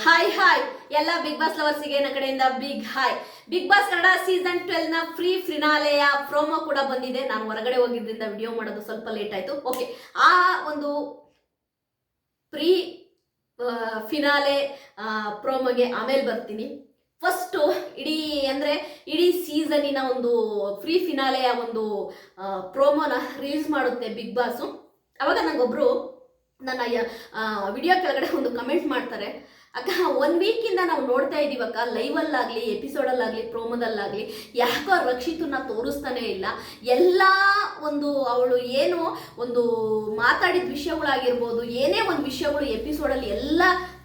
Hi hi ಎಲ್ಲ big boss ಲವರ್ಸಿಗೆ ನನ್ನ ಕಡೆಯಿಂದ Bigg hi Bigg Boss Kannada season ಟ್ವೆಲ್ನ pre ಫಿನಾಲೆಯ ಪ್ರೋಮೋ ಕೂಡ ಬಂದಿದೆ. ನಾನು ಹೊರಗಡೆ ಹೋಗಿದ್ರಿಂದ ವಿಡಿಯೋ ಮಾಡೋದು ಸ್ವಲ್ಪ ಲೇಟ್ ಆಯ್ತು. ಓಕೆ ಆ ಒಂದು ಪ್ರೀ ಫಿನಾಲೆ ಪ್ರೋಮೋಗೆ ಆಮೇಲೆ ಬರ್ತೀನಿ. ಫಸ್ಟು ಇಡೀ ಅಂದರೆ ಇಡೀ ಸೀಸನಿನ ಒಂದು ಫ್ರೀ ಫಿನಾಲೆಯ ಒಂದು ಪ್ರೋಮೋನ ರಿಲೀಸ್ ಮಾಡುತ್ತೆ ಬಿಗ್ ಬಾಸು ಅವಾಗ ನನಗೊಬ್ಬರು ನನ್ನ ವಿಡಿಯೋ ಕೆಳಗಡೆ ಒಂದು ಕಮೆಂಟ್ ಮಾಡ್ತಾರೆ. ಅಕ್ಕ ಒನ್ ವೀಕಿಂದ ನಾವು ನೋಡ್ತಾ ಇದೀವಿ ಅಕ್ಕ ಲೈವಲ್ಲಾಗಲಿ ಎಪಿಸೋಡಲ್ಲಾಗಲಿ ಪ್ರೋಮೋದಲ್ಲಾಗಲಿ ಯಾಕೋ ರಕ್ಷಿತನ್ನ ತೋರಿಸ್ತಾನೆ ಇಲ್ಲ. ಎಲ್ಲ ಒಂದು ಅವಳು ಏನು ಒಂದು ಮಾತಾಡಿದ ವಿಷಯಗಳಾಗಿರ್ಬೋದು, ಏನೇ ಒಂದು ವಿಷಯಗಳು ಎಪಿಸೋಡಲ್ಲಿ ಎಲ್ಲ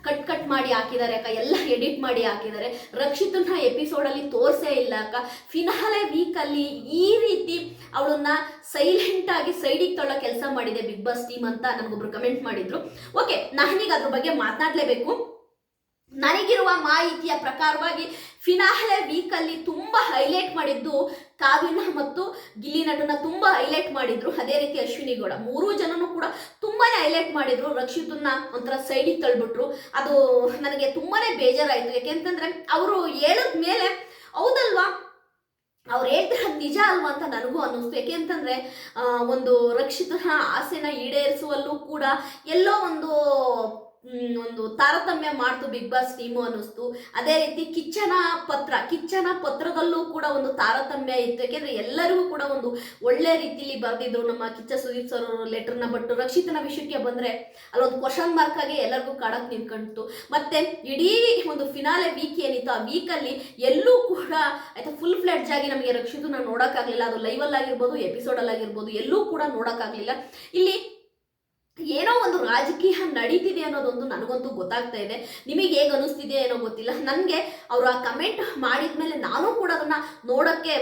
ಕಟ್ ಕಟ್ ಮಾಡಿ ಹಾಕಿದ್ದಾರೆ ಅಕ್ಕ, ಎಲ್ಲ ಎಡಿಟ್ ಮಾಡಿ ಹಾಕಿದ್ದಾರೆ. ರಕ್ಷಿತನ ಎಪಿಸೋಡಲ್ಲಿ ತೋರಿಸೇ ಇಲ್ಲ ಅಕ್ಕ. ಫಿನಾಲೆ ವೀಕಲ್ಲಿ ಈ ರೀತಿ ಅವಳನ್ನ ಸೈಲೆಂಟ್ ಆಗಿ ಸೈಡಿಗೆ ತೊಳ್ಳೋ ಕೆಲಸ ಮಾಡಿದೆ ಬಿಗ್ ಬಾಸ್ ಟೀಮ್ ಅಂತ ನನಗೊಬ್ರು ಕಮೆಂಟ್ ಮಾಡಿದ್ರು. ಓಕೆ ನಾನೀಗ ಅದ್ರ ಬಗ್ಗೆ ಮಾತನಾಡಲೇಬೇಕು. ನನಗಿರುವ ಮಾಹಿತಿಯ ಪ್ರಕಾರವಾಗಿ ಫಿನಾಲೆ ವೀಕಲ್ಲಿ ತುಂಬ ಹೈಲೈಟ್ ಮಾಡಿದ್ದು ಕಾವ್ಯನ ಮತ್ತು ಗಿಲ್ಲಿ ನಟನ ತುಂಬ ಹೈಲೈಟ್ ಮಾಡಿದ್ರು. ಅದೇ ರೀತಿ ಅಶ್ವಿನಿ ಗೌಡ. ಮೂರೂ ಜನನು ಕೂಡ ತುಂಬಾನೇ ಹೈಲೈಟ್ ಮಾಡಿದ್ರು. ರಕ್ಷಿತನ್ನ ಒಂಥರ ಸೈಡಿಗೆ ತಳ್ಬಿಟ್ರು. ಅದು ನನಗೆ ತುಂಬಾನೇ ಬೇಜಾರಾಯಿತು. ಯಾಕೆಂತಂದ್ರೆ ಅವರು ಹೇಳಿದ ಮೇಲೆ ಹೌದಲ್ವಾ? ಅವ್ರು ಹೇಳ್ತಾರೆ ನಿಜ ಅಲ್ವಾ ಅಂತ ನನಗೂ ಅನ್ನಿಸ್ತು. ಯಾಕೆಂತಂದ್ರೆ ಒಂದು ರಕ್ಷಿತನ ಆಸೆನ ಈಡೇರಿಸುವಲ್ಲೂ ಕೂಡ ಎಲ್ಲೋ ಒಂದು ಒಂದು ತಾರತಮ್ಯ ಮಾಡ್ತು ಬಿಗ್ ಬಾಸ್ ಟೀಮು ಅನ್ನಿಸ್ತು. ಅದೇ ರೀತಿ ಕಿಚ್ಚನ ಪತ್ರ, ಕಿಚ್ಚನ ಪತ್ರದಲ್ಲೂ ಕೂಡ ಒಂದು ತಾರತಮ್ಯ ಇತ್ತು. ಯಾಕೆಂದ್ರೆ ಎಲ್ಲರಿಗೂ ಕೂಡ ಒಂದು ಒಳ್ಳೆ ರೀತಿಲಿ ಬರೆದಿದ್ರು ನಮ್ಮ ಕಿಚ್ಚ ಸುದೀಪ್ ಸರ್ ಅವರು ಲೆಟರ್ನ ಬಟ್ಟು ರಕ್ಷಿತನ ವಿಷಯಕ್ಕೆ ಬಂದ್ರೆ ಅಲ್ಲೊಂದು ಕ್ವಶನ್ ಮಾರ್ಕ್ ಆಗಿ ಎಲ್ಲರಿಗೂ ಕಾಡಕ್ ನಿಂತ್ಕೊಂಡಿತ್ತು. ಮತ್ತೆ ಇಡೀ ಒಂದು ಫಿನಾಲೆ ವೀಕ್ ಏನಿತ್ತು ಆ ವೀಕಲ್ಲಿ ಎಲ್ಲೂ ಕೂಡ ಆಯ್ತಾ ಫುಲ್ ಫ್ಲೆಡ್ಜ್ ಆಗಿ ನಮಗೆ ರಕ್ಷಿತನ ನೋಡೋಕ್ಕಾಗಲಿಲ್ಲ. ಅದು ಲೈವಲ್ಲಿ ಆಗಿರ್ಬೋದು ಎಪಿಸೋಡಲ್ಲಿ ಎಲ್ಲೂ ಕೂಡ ನೋಡೋಕ್ಕಾಗಲಿಲ್ಲ. ಇಲ್ಲಿ ಏನೋ ಒಂದು ರಾಜಕೀಯ ನಡೀತಿದೆ ಅನ್ನೋದೊಂದು ನನಗಂತೂ ಗೊತ್ತಾಗ್ತಾ ಇದೆ. ನಿಮಗೆ ಹೇಗೆ ಅನಿಸ್ತಿದೆ ಏನೋ ಗೊತ್ತಿಲ್ಲ. ನನಗೆ ಅವರು ಆ ಕಮೆಂಟ್ ಮಾಡಿದ್ಮೇಲೆ ನಾನು ಕೂಡ ಅದನ್ನ ನೋಡೋಕ್ಕೆ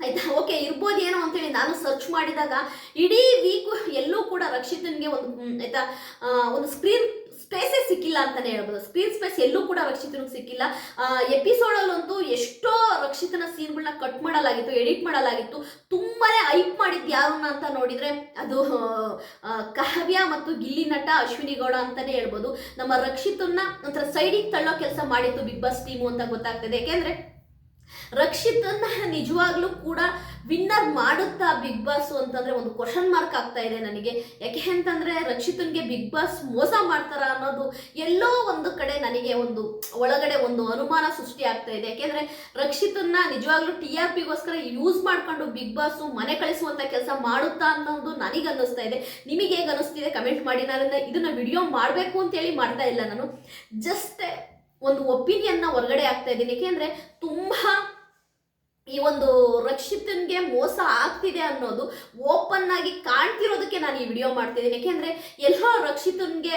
ಆಯ್ತಾ? ಓಕೆ ಇರ್ಬೋದು ಏನೋ ಅಂತೇಳಿ ನಾನು ಸರ್ಚ್ ಮಾಡಿದಾಗ ಇಡೀ ವೀಕು ಎಲ್ಲೂ ಕೂಡ ರಕ್ಷಿತನಿಗೆ ಒಂದು ಆಯ್ತಾ ಒಂದು ಸ್ಕ್ರೀನ್ ಸ್ಪೇಸೇ ಸಿಕ್ಕಿಲ್ಲ ಅಂತಾನೆ ಹೇಳ್ಬೋದು. ಸ್ಕ್ರೀನ್ ಸ್ಪೇಸ್ ಎಲ್ಲೂ ಕೂಡ ರಕ್ಷಿತನ ಸಿಕ್ಕಿಲ್ಲ. ಎಪಿಸೋಡಲ್ಲಂತೂ ಎಷ್ಟೋ ರಕ್ಷಿತನ ಸೀನ್ಗಳನ್ನ ಕಟ್ ಮಾಡಲಾಗಿತ್ತು ಎಡಿಟ್ ಮಾಡಲಾಗಿತ್ತು. ತುಂಬಾನೇ ಹೈಪ್ ಮಾಡಿದ್ದು ಯಾರನ್ನ ಅಂತ ನೋಡಿದ್ರೆ ಅದು ಕಾವ್ಯ ಮತ್ತು ಗಿಲ್ಲಿ ನಟ ಅಶ್ವಿನಿ ಗೌಡ ಅಂತಾನೆ ಹೇಳ್ಬೋದು. ನಮ್ಮ ರಕ್ಷಿತನ್ನ ಒಂಥರ ಸೈಡಿಗೆ ತಳ್ಳೋ ಕೆಲಸ ಮಾಡಿತ್ತು ಬಿಗ್ ಬಾಸ್ ಟೀಮು ಅಂತ ಗೊತ್ತಾಗ್ತದೆ. ಯಾಕೆಂದ್ರೆ ರಕ್ಷಿತನ್ನ ನಿಜವಾಗ್ಲೂ ಕೂಡ ವಿನ್ನರ್ ಮಾಡುತ್ತಾ ಬಿಗ್ ಬಾಸ್ ಅಂತಂದ್ರೆ ಒಂದು ಕ್ವಶನ್ ಮಾರ್ಕ್ ಆಗ್ತಾ ಇದೆ ನನಗೆ. ಯಾಕೆ ಅಂತಂದ್ರೆ ರಕ್ಷಿತನ್ಗೆ ಬಿಗ್ ಬಾಸ್ ಮೋಸ ಮಾಡ್ತಾರ ಅನ್ನೋದು ಎಲ್ಲೋ ಒಂದು ಕಡೆ ನನಗೆ ಒಂದು ಒಳಗಡೆ ಒಂದು ಅನುಮಾನ ಸೃಷ್ಟಿ ಆಗ್ತಾ ಇದೆ. ಯಾಕೆಂದ್ರೆ ರಕ್ಷಿತನ್ನ ನಿಜವಾಗ್ಲೂ ಟಿ ಆರ್ ಪಿಗೋಸ್ಕರ ಯೂಸ್ ಮಾಡ್ಕೊಂಡು ಬಿಗ್ ಬಾಸ್ ಮನೆ ಕಳಿಸುವಂತ ಕೆಲಸ ಮಾಡುತ್ತಾ ಅನ್ನೋದು ನನಗೆ ಅನ್ನಿಸ್ತಾ ಇದೆ. ನಿಮಗೆ ಹೇಗೆ ಅನಿಸ್ತಿದೆ ಕಮೆಂಟ್ ಮಾಡಿ. ನಾನು ಇದನ್ನ ವಿಡಿಯೋ ಮಾಡಬೇಕು ಅಂತೇಳಿ ಮಾಡ್ತಾ ಇಲ್ಲ ನಾನು. ಜಸ್ಟ್ ಒಂದು ಒಪಿನಿಯನ್ನ ಹೊರಗಡೆ ಆಗ್ತಾ ಇದ್ದೀನಿ. ಯಾಕೆಂದ್ರೆ ತುಂಬಾ ಈ ಒಂದು ರಕ್ಷಿತನ್ಗೆ ಮೋಸ ಆಗ್ತಿದೆ ಅನ್ನೋದು ಓಪನ್ ಆಗಿ ಕಾಣ್ತಿರೋದಕ್ಕೆ ನಾನು ಈ ವಿಡಿಯೋ ಮಾಡ್ತಿದ್ದೀನಿ. ಯಾಕೆಂದ್ರೆ ಎಲ್ಲೋ ರಕ್ಷಿತನ್ಗೆ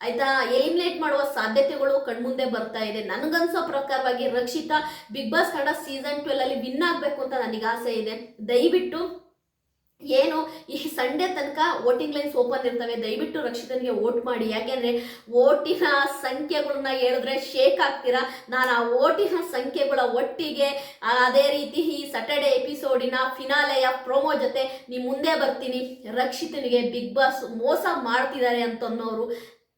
ಆಯ್ತಾ ಎಲಿಮಿನೇಟ್ ಮಾಡುವ ಸಾಧ್ಯತೆಗಳು ಕಣ್ಮುಂದೆ ಬರ್ತಾ ಇದೆ. ನನಗನ್ಸೋ ಪ್ರಕಾರವಾಗಿ Rakshita Bigg Boss Kannada season twelve ಅಲ್ಲಿ ವಿನ್ ಆಗಬೇಕು ಅಂತ ನನಗೆ ಆಸೆ ಇದೆ. ದಯವಿಟ್ಟು ಏನು? ಈ ಸಂಡೇ ತನಕ ವೋಟಿಂಗ್ ಲೈನ್ಸ್ ಓಪನ್ ಇರ್ತವೆ. ದಯವಿಟ್ಟು ರಕ್ಷಿತನಿಗೆ ವೋಟ್ ಮಾಡಿ. ಯಾಕೆಂದ್ರೆ ಓಟಿನ ಸಂಖ್ಯೆಗಳನ್ನ ಹೇಳಿದ್ರೆ ಶೇಕ್ ಆಗ್ತೀರಾ? ನಾನು ಆ ಓಟಿನ ಸಂಖ್ಯೆಗಳ ಒಟ್ಟಿಗೆ ಅದೇ ರೀತಿ ಈ ಸಟರ್ಡೆ ಎಪಿಸೋಡಿನ ಫಿನಾಲೆಯ ಪ್ರೋಮೋ ಜೊತೆ ನೀವು ಮುಂದೆ ಬರ್ತೀನಿ. ರಕ್ಷಿತನಿಗೆ ಬಿಗ್ ಬಾಸ್ ಮೋಸ ಮಾಡ್ತಿದ್ದಾರೆ ಅಂತ ಅನ್ನೋರು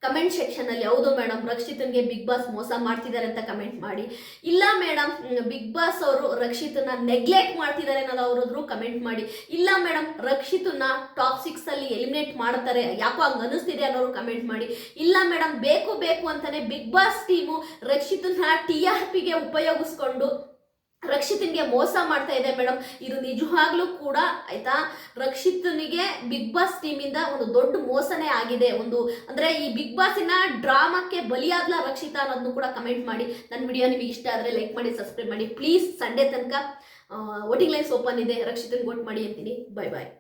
ಕಮೆಂಟ್ ಸೆಕ್ಷನ್ ಅಲ್ಲಿ ಹೌದು ಮೇಡಮ್ ರಕ್ಷಿತನ್ಗೆ ಬಿಗ್ ಬಾಸ್ ಮೋಸ ಮಾಡ್ತಿದ್ದಾರೆ ಅಂತ ಕಮೆಂಟ್ ಮಾಡಿ. ಇಲ್ಲ ಮೇಡಮ್ ಬಿಗ್ ಬಾಸ್ ಅವರು ರಕ್ಷಿತನ ನೆಗ್ಲೆಕ್ಟ್ ಮಾಡ್ತಿದ್ದಾರೆ ಅನ್ನೋದು ಅವರಾದ್ರು ಕಮೆಂಟ್ ಮಾಡಿ. ಇಲ್ಲ ಮೇಡಮ್ ರಕ್ಷಿತನ ಟಾಪ್ ಸಿಕ್ಸ್ ಅಲ್ಲಿ ಎಲಿಮಿನೇಟ್ ಮಾಡ್ತಾರೆ, ಯಾಕೋ ಹಂಗ ಅನಿಸ್ತಿದೆ ಅನ್ನೋರು ಕಮೆಂಟ್ ಮಾಡಿ. ಇಲ್ಲ ಮೇಡಮ್ ಬೇಕು ಬೇಕು ಅಂತಾನೆ ಬಿಗ್ ಬಾಸ್ ಟೀಮು ರಕ್ಷಿತನ ಟಿ ಆರ್ ಪಿಗೆ ಉಪಯೋಗಿಸ್ಕೊಂಡು ರಕ್ಷಿತನಿಗೆ ಮೋಸ ಮಾಡ್ತಾ ಇದೆ ಮೇಡಮ್ ಇದು ನಿಜವಾಗ್ಲೂ ಕೂಡ ಆಯ್ತಾ? ರಕ್ಷಿತನಿಗೆ ಬಿಗ್ ಬಾಸ್ ಟೀಮಿಂದ ಒಂದು ದೊಡ್ಡ ಮೋಸನೇ ಆಗಿದೆ. ಒಂದು ಅಂದ್ರೆ ಈ ಬಿಗ್ ಬಾಸಿನ ಡ್ರಾಮಾಕ್ಕೆ ಬಲಿಯಾಗ್ಲ ರಕ್ಷಿತಾ ಅನ್ನೋದನ್ನು ಕೂಡ ಕಮೆಂಟ್ ಮಾಡಿ. ನನ್ನ ವಿಡಿಯೋ ನಿಮಗೆ ಇಷ್ಟ ಆದರೆ ಲೈಕ್ ಮಾಡಿ, ಸಬ್ಸ್ಕ್ರೈಬ್ ಮಾಡಿ. ಪ್ಲೀಸ್ ಸಂಡೇ ತನಕ ವೋಟಿಂಗ್ ಲೈನ್ಸ್ ಓಪನ್ ಇದೆ. ರಕ್ಷಿತನ್ ವೋಟ್ ಮಾಡಿ ಅಂತೀನಿ. Bye bye